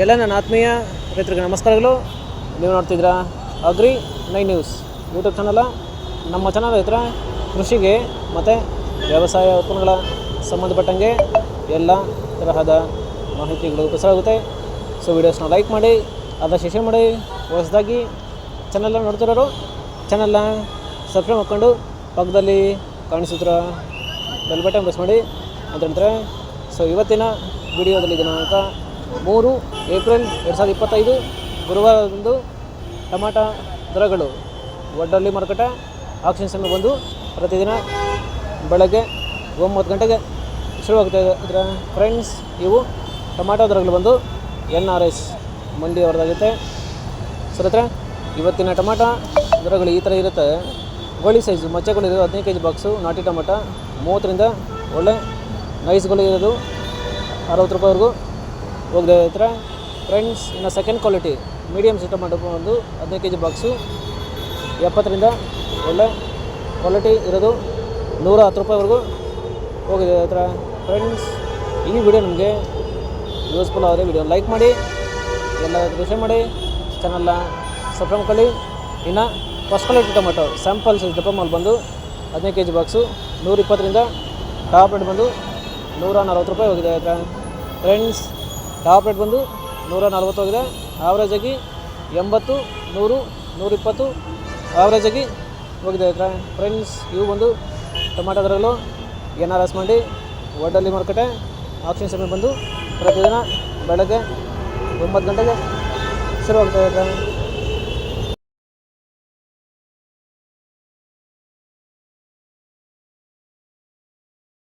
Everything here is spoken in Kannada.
ಎಲ್ಲ ನನ್ನ ಆತ್ಮೀಯ ರೈತರಿಗೆ ನಮಸ್ಕಾರಗಳು. ನೀವು ನೋಡ್ತಿದ್ದೀರಾ ಅಗ್ರಿ ನೈ ನ್ಯೂಸ್ ಯೂಟ್ಯೂಬ್ ಚಾನಲ. ನಮ್ಮ ಚಾನಲ್ ರೈತರ ಕೃಷಿಗೆ ಮತ್ತು ವ್ಯವಸಾಯ ಉತ್ಪನ್ನಗಳ ಸಂಬಂಧಪಟ್ಟಂಗೆ ಎಲ್ಲ ತರಹದ ಮಾಹಿತಿಗಳು ಪ್ರಸಾರ ಸೊ ವೀಡಿಯೋಸ್ನ ಲೈಕ್ ಮಾಡಿ ಆದಷ್ಟು ಶೇರ್ ಮಾಡಿ, ಹೊಸದಾಗಿ ಚಾನಲ್ನ ನೋಡ್ತಿರೋರು ಚಾನಲ್ನ ಸಬ್ಸ್ಕ್ರೈಬ್ ಮಾಡ್ಕೊಂಡು ಪಕ್ಕದಲ್ಲಿ ಕಾಣಿಸಿದ್ರ ಬೆಲ್ ಬಟನ್ ಪ್ರೆಸ್ ಮಾಡಿ. ಅಂತ ಸೊ ಇವತ್ತಿನ ವಿಡಿಯೋದಲ್ಲಿ ದಿನಾಂಕ ಮೂರು, ಏಪ್ರಿಲ್ ಎರಡು ಸಾವಿರದ ಇಪ್ಪತ್ತೈದು ಗುರುವಾರದಂದು ಟಮಾಟ ದರಗಳು. ಒಡ್ಡಲ್ಲಿ ಮಾರುಕಟ್ಟೆ, ಆಕ್ಷನ್ ಬಂದು ಪ್ರತಿದಿನ ಬೆಳಗ್ಗೆ ಒಂಬತ್ತು ಗಂಟೆಗೆ ಶುರುವಾಗುತ್ತೆ ಇದೆ. ಇದರ ಫ್ರೆಂಡ್ಸ್ ಇವು ಟೊಮಾಟೊ ದರಗಳು ಬಂದು ಎನ್ ಆರ್ ಎಸ್ ಮಂಡಿ ಅವ್ರದ್ದಾಗುತ್ತೆ ಸರ್ ಇವತ್ತಿನ ಟೊಮಾಟೊ ದರಗಳು ಈ ಥರ ಇರುತ್ತೆ. ಗೋಳಿ ಸೈಜು ಮಚ್ಚೆಗಳು ಇರೋದು ಹದಿನೈದು ಕೆ ಜಿ ಬಾಕ್ಸು ನಾಟಿ ಟೊಮಾಟೊ ಮೂವತ್ತರಿಂದ ಒಳ್ಳೆ ನೈಸ್ಗಳು ಇರೋದು ಅರವತ್ತು ರೂಪಾಯಿವರೆಗೂ ಹೋಗಿದೆ ಹತ್ರ. ಫ್ರೆಂಡ್ಸ್ ಇನ್ನು ಸೆಕೆಂಡ್ ಕ್ವಾಲಿಟಿ ಮೀಡಿಯಮ್ ಸಿಸ್ಟಮ್ ಮಾಡಬೇಕು ಒಂದು ಹದಿನೈದು ಕೆ ಜಿ ಬಾಕ್ಸು ಎಪ್ಪತ್ತರಿಂದ ಒಳ್ಳೆ ಕ್ವಾಲಿಟಿ ಇರೋದು ನೂರ ಹತ್ತು ರೂಪಾಯಿವರೆಗೂ ಹೋಗಿದೆ ಹತ್ರ. ಫ್ರೆಂಡ್ಸ್ ಈ ವಿಡಿಯೋ ನಿಮಗೆ ಯೂಸ್ಫುಲ್ ಆದರೆ ವಿಡಿಯೋ ಲೈಕ್ ಮಾಡಿ ಎಲ್ಲ ಶೇರ್ ಮಾಡಿ ಚಾನಲ್ನ ಸಬ್ಸ್ಕ್ರೈಬ್ ಮಾಡ್ಕೊಳ್ಳಿ. ಇನ್ನು ಫಸ್ಟ್ ಕ್ವಾಲಿಟಿ ಟೊಮೆಟೊ ಸ್ಯಾಂಪಲ್ಸ್ ಡಪ್ಪ ಮಾಲ್ ಬಂದು ಹದಿನೈದು ಕೆ ಜಿ ಬಾಕ್ಸು ನೂರ ಇಪ್ಪತ್ತರಿಂದ ಟಾಪ್ ರೇಟ್ ಬಂದು ನೂರ ನಲ್ವತ್ತು ರೂಪಾಯಿ ಹೋಗಿದೆ ಹತ್ರ. ಫ್ರೆಂಡ್ಸ್ ಟಾಪ್ ರೇಟ್ ಬಂದು ನೂರ ನಲ್ವತ್ತು ಹೋಗಿದೆ. ಆವ್ರೇಜ್ ಆಗಿ ಎಂಬತ್ತು, ನೂರು, ನೂರಿಪ್ಪತ್ತು. ಆವ್ರೇಜ್ ಆಗಿ ಹೋಗಿದೆ ಫ್ರೆಂಡ್ಸ್ ಇವು ಬಂದು ಟೊಮಾಟೊ ದರಗಳು, ಎನ್ ಆರ್ ಎಸ್ ಮಂಡಿ ಒಡ್ಡಲ್ಲಿ ಮಾರುಕಟ್ಟೆ ಆಪ್ಷನ್ ಸಮಯ ಬಂದು ಪ್ರತಿದಿನ ಬೆಳಗ್ಗೆ ಒಂಬತ್ತು ಗಂಟೆಗೆ ಶುರುವಾಗ್ತಾ ಇದೆ